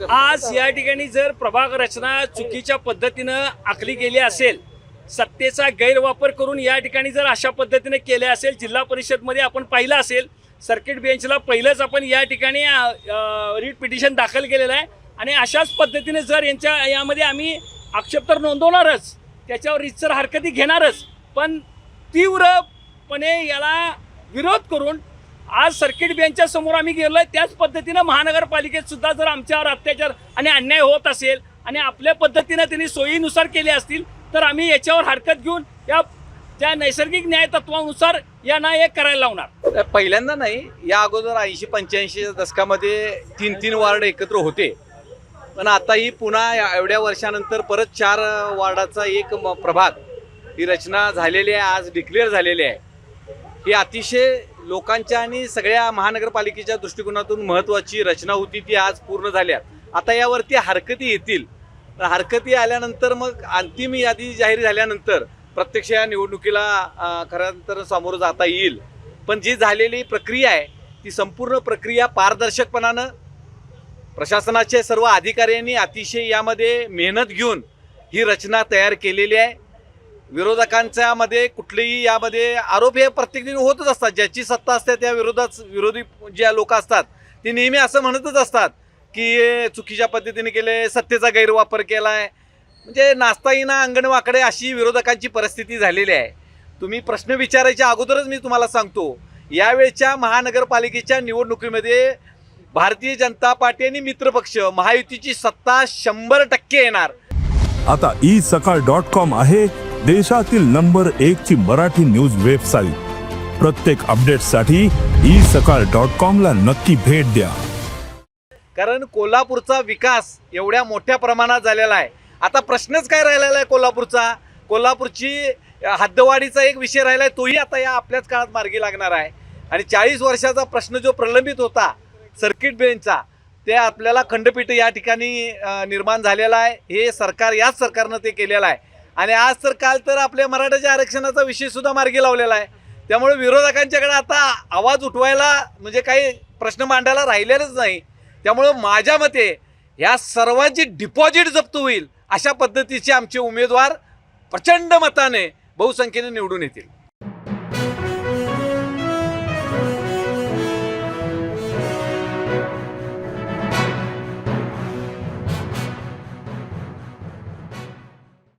आज या ठिकाणी जर प्रभाग रचना चुकीच्या पद्धतीनं आखली गेली असेल सत्तेचा गैरवापर करून या ठिकाणी जर अशा पद्धतीने केले असेल जिल्हा परिषदमध्ये आपण पाहिलं असेल सर्किट बेंचला पहिलंच आपण या ठिकाणी रीट पिटिशन दाखल केलेलं आहे. आणि अशाच पद्धतीने जर यांच्या यामध्ये आम्ही आक्षेप तर नोंदवणारच त्याच्यावर रितसर हरकती घेणारच पण तीव्रपणे याला विरोध करून आज सर्किट बेंचच्या समोर आम्ही गेलोय त्याच पद्धतीनं महानगरपालिकेत सुद्धा जर आमच्यावर अत्याचार आणि अन्याय होत असेल आणि आपल्या पद्धतीनं त्यांनी सोयीनुसार केले असतील तर आम्ही याच्यावर हरकत घेऊन या त्या नैसर्गिक न्याय तत्वानुसार यांना हे करायला लावणार. पहिल्यांदा नाही या अगोदर ऐंशी पंच्याऐंशी दशकामध्ये तीन तीन वार्ड एकत्र होते. पण आता ही पुन्हा या- एवढ्या वर्षानंतर परत चार वार्डाचा एक म- प्रभाग ही रचना झालेली आहे आज डिक्लेअर झालेली आहे. ही अतिशय लोकांच्या आणि सगळ्या महानगरपालिकेच्या दृष्टिकोनातून महत्त्वाची रचना होती ती आज पूर्ण झाल्या आता यावरती हरकती येतील. तर हरकती आल्यानंतर मग अंतिम यादी जाहीर झाल्यानंतर प्रत्यक्ष या निवडणुकीला अं, तर सामोरं जाता येईल. पण जी झालेली प्रक्रिया आहे ती संपूर्ण प्रक्रिया पारदर्शकपणानं प्रशासनाचे सर्व अधिकाऱ्यांनी अतिशय यामध्ये मेहनत घेऊन ही रचना तयार केलेली आहे. विरोधकांच्या मध्ये कुठलेही यामध्ये आरोप हे प्रत्येक दिन होतच असतात. ज्याची सत्ता असते त्या विरोधात विरोधी ज्या लोक असतात ते नेहमी असं म्हणतच असतात की चुकीच्या पद्धतीने केले सत्तेचा गैरवापर केला आहे म्हणजे नाचताईना अंगणवाकडे अशी विरोधकांची परिस्थिती झालेली आहे. तुम्ही प्रश्न विचारायच्या अगोदरच मी तुम्हाला सांगतो यावेळच्या महानगरपालिकेच्या निवडणुकीमध्ये भारतीय जनता पार्टी आणि मित्रपक्ष महायुतीची सत्ता शंभर टक्के येणार. आता ई सकाळ डॉट कॉम आहे. देशातील नंबर एक ची मराठी न्यूज वेबसाईट. प्रत्येक अपडेटसाठी ई सकाळ डॉट कॉम ला नक्की भेट द्या. कारण कोल्हापूरचा विकास एवढ्या मोठ्या प्रमाणात झालेला आहे. आता प्रश्नच काय राहिलेला आहे कोल्हापूरचा? कोल्हापूरची हद्दवाढीचा एक विषय राहिला आहे तोही आता या आपल्याच काळात मार्गी लागणार आहे. आणि चाळीस वर्षाचा प्रश्न जो प्रलंबित होता सर्किट बेंचचा ते आपल्याला खंडपीठ या ठिकाणी निर्माण झालेला आहे. हे सरकार याच सरकारनं ते केलेलं आहे. आणि आज तर काल तर आपल्या मराठाच्या आरक्षणाचा विषय सुद्धा मार्गी लावलेला आहे. त्यामुळे विरोधकांच्याकडे आता आवाज उठवायला म्हणजे काही प्रश्न मांडायला राहिलेलंच नाही. त्यामुळं माझ्या मते या सर्वांची डिपॉझिट जप्त होईल अशा पद्धतीचे आमचे उमेदवार प्रचंड मताने बहुसंख्येने निवडून येतील.